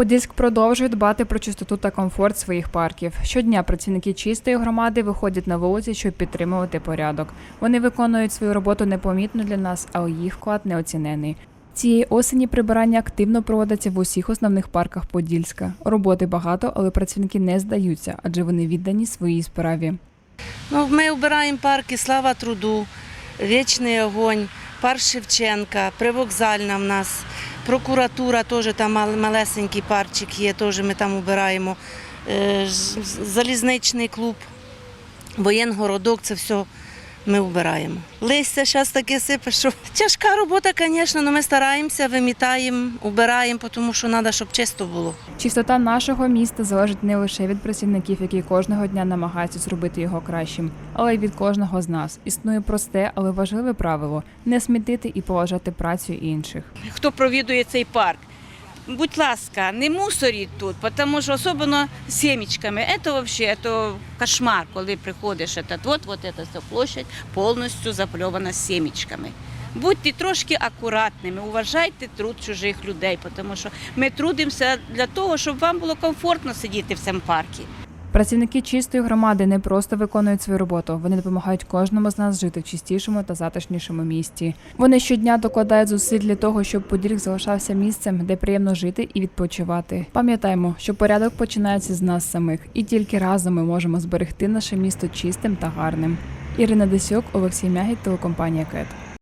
Подільськ продовжує дбати про чистоту та комфорт своїх парків. Щодня працівники чистої громади виходять на вулиці, щоб підтримувати порядок. Вони виконують свою роботу непомітно для нас, але їх вклад неоцінений. Цієї осені прибирання активно проводиться в усіх основних парках Подільська. Роботи багато, але працівники не здаються, адже вони віддані своїй справі. Ну, ми обираємо парки Слава труду, Вічний огонь, парк Шевченка, Привокзальна в нас, прокуратура теж там малесенький парчик є, теж ми там обираємо. Е, Залізничний клуб, воєнгородок, це все ми обираємо. Листя зараз таке сипе, що тяжка робота, звісно, але ми стараємося, вимітаємо, убираємо, тому що треба, щоб чисто було. Чистота нашого міста залежить не лише від працівників, які кожного дня намагаються зробити його кращим, але й від кожного з нас. Існує просте, але важливе правило не смітити і поважати працю інших. хто провідує цей парк. Будь ласка, не мусоріть тут, тому що особливо з сімечками. Це взагалі це кошмар, коли приходиш. Этот, от, от ця площадь повністю запльована сімечками. Будьте трошки акуратними, уважайте труд чужих людей, тому що ми трудимося для того, щоб вам було комфортно сидіти в цьому парку. Працівники чистої громади не просто виконують свою роботу, вони допомагають кожному з нас жити в чистішому та затишнішому місті. Вони щодня докладають зусиль для того, щоб Подільськ залишався місцем, де приємно жити і відпочивати. Пам'ятаємо, що порядок починається з нас самих, і тільки разом ми можемо зберегти наше місто чистим та гарним. Ірина Десюк, Олексій Мягідь, телекомпанія КЕТ.